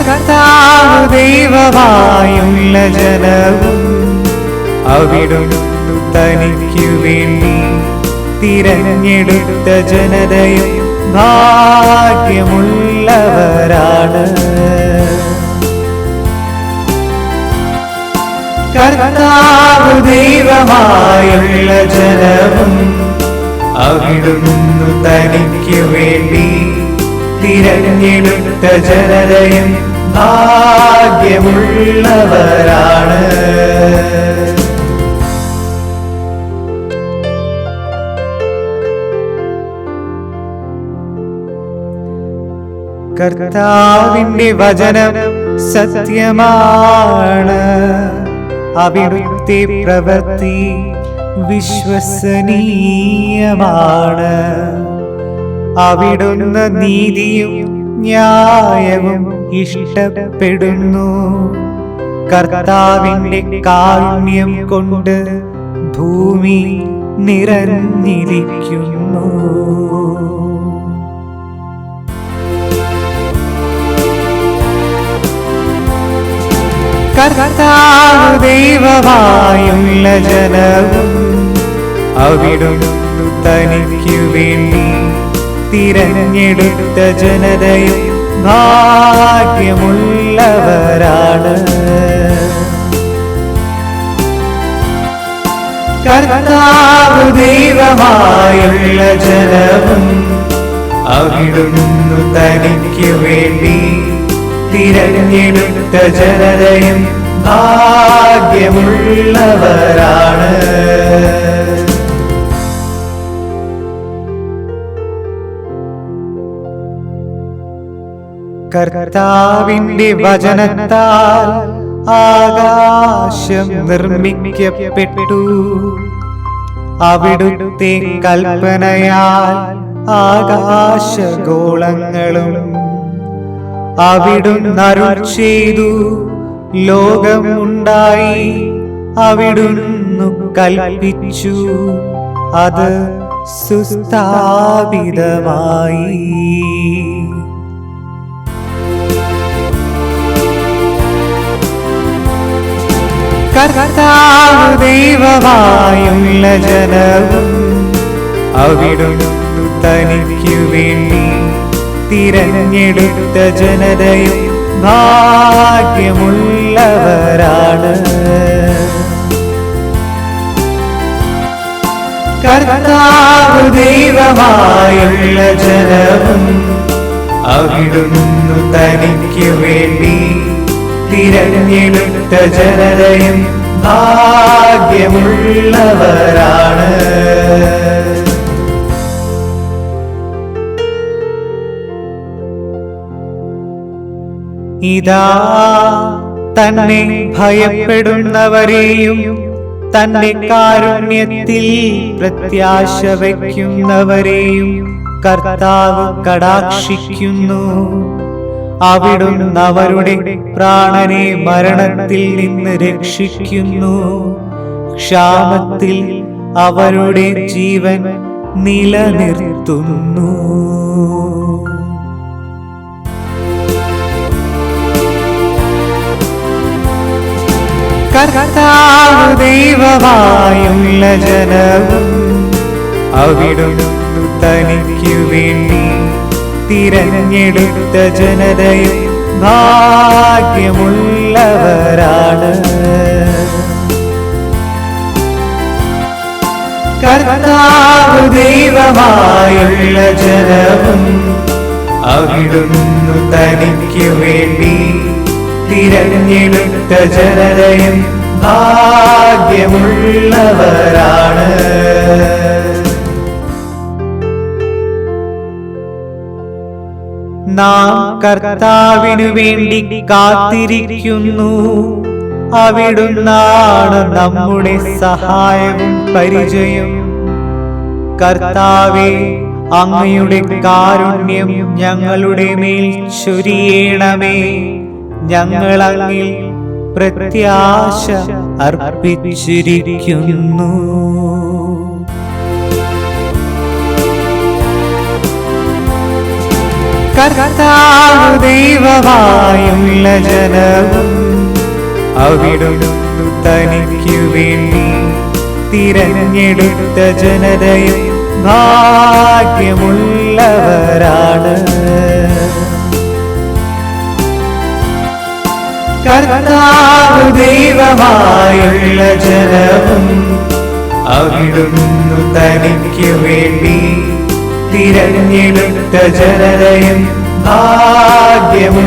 കർത്താവ് ദൈവമായുള്ള ജനവും അവിടുന്നു തനിക്കു വേണ്ടി തിരഞ്ഞെടുത്ത ജനതയും ഭാഗ്യമുള്ളവരാണ്. കർത്താവ് ദൈവമായുള്ള ജനവും അവിടുന്നു തനിക്കു വേണ്ടി തിരഞ്ഞെടുത്ത ജനതയും ഭാഗ്യമുള്ളവരാണ്. കർത്താവിന്റെ വചനം സത്യമാണ്. അവിടുത്തെ പ്രവൃത്തി വിശ്വസനീയമാണ്. അവിടുന്ന് നീതിയും ന്യായവും ഇഷ്ടപ്പെടുന്നു. കർത്താവിന്റെ കാരുണ്യം കൊണ്ട് ഭൂമി നിറഞ്ഞിരിക്കുന്നു. കർത്താവ് ദൈവമായുള്ള ജനവും അവിടുന്നു തനിക്കു വേണ്ടി തിരഞ്ഞെടുത്ത ജനതയും ഭാഗ്യമുള്ളവരാണ്. കർത്താവ് ദൈവമായുള്ള ജനവും അവിടുന്നു തനിക്ക് വേണ്ടി തിരഞ്ഞെടുത്ത ജനതയും ഭാഗ്യമുള്ളവരാണ്. കർത്താവിന്റെ വചനത്താൽ ആകാശം നിർമ്മിക്കപ്പെട്ടു. അവിടുത്തെ കൽപ്പനയാൽ ആകാശഗോളങ്ങളും അവിടും അരുൾ ചെയ്തു. ലോകമുണ്ടായി അവിടുന്ന് കൽപ്പിച്ചു. അത് സുസ്ഥാപിതമായി. കർത്താവ് ദൈവമായുള്ള ജനവും അവിടുന്ന് തനിക്കു വേണ്ടി തിരഞ്ഞെടുത്ത ജനതയും ഭാഗ്യമുള്ളവരാണ്. കർത്താവ് ദൈവമായുള്ള ജനവും അവിടുന്ന് തനിക്കു വേണ്ടി തിരഞ്ഞെടുത്ത ജനതയും ഭാഗ്യമുള്ളവരാണ്. ഇതാ തന്നെ ഭയപ്പെടുന്നവരെയും തന്റെ കാരുണ്യത്തിൽ പ്രത്യാശ വയ്ക്കുന്നവരെയും കർത്താവ് കടാക്ഷിക്കുന്നു. അവിടുന്ന് അവരുടെ പ്രാണനെ മരണത്തിൽ നിന്ന് രക്ഷിക്കുന്നു. ക്ഷാമത്തിൽ അവരുടെ ജീവൻ നിലനിർത്തുന്നു. ദൈവമായുള്ള ജനവും അവിടുന്ന് തനിക്കു വേണ്ടി തിരഞ്ഞെടുത്ത ജനതയും ഭാഗ്യമുള്ളവരാണ്. കർത്താവ് ദൈവമായുള്ള ജനവും അവിടുന്നു തനിക്ക് വേണ്ടി തിരഞ്ഞെടുത്ത ജനതയും ഭാഗ്യമുള്ളവരാണ്. കർത്താവിനു വേണ്ടി കാത്തിരിക്കുന്നു. അവിടുന്നാണ് നമ്മുടെ സഹായവും പരിചയം കർത്താവെ അങ്ങയുടെ കാരുണ്യം ഞങ്ങളുടെ മേൽ ചൊരിയണമേ. ഞങ്ങൾ അങ്ങിൽ പ്രത്യാശ അർപ്പിച്ചിരിക്കുന്നു. കർത്താവ് ദൈവമായുള്ള ജനവും അവിടുന്നു തനിക്കു വേണ്ടി തിരഞ്ഞെടുത്ത ജനതയും ഭാഗ്യമുള്ളവരാണ്. കർത്താവ് ദൈവമായുള്ള ജനവും അവിടുന്നു തനിക്കു വേണ്ടി തിരഞ്ഞെടുത്ത ജനതയും ഭാഗ്യമുള്ളവരാണ്.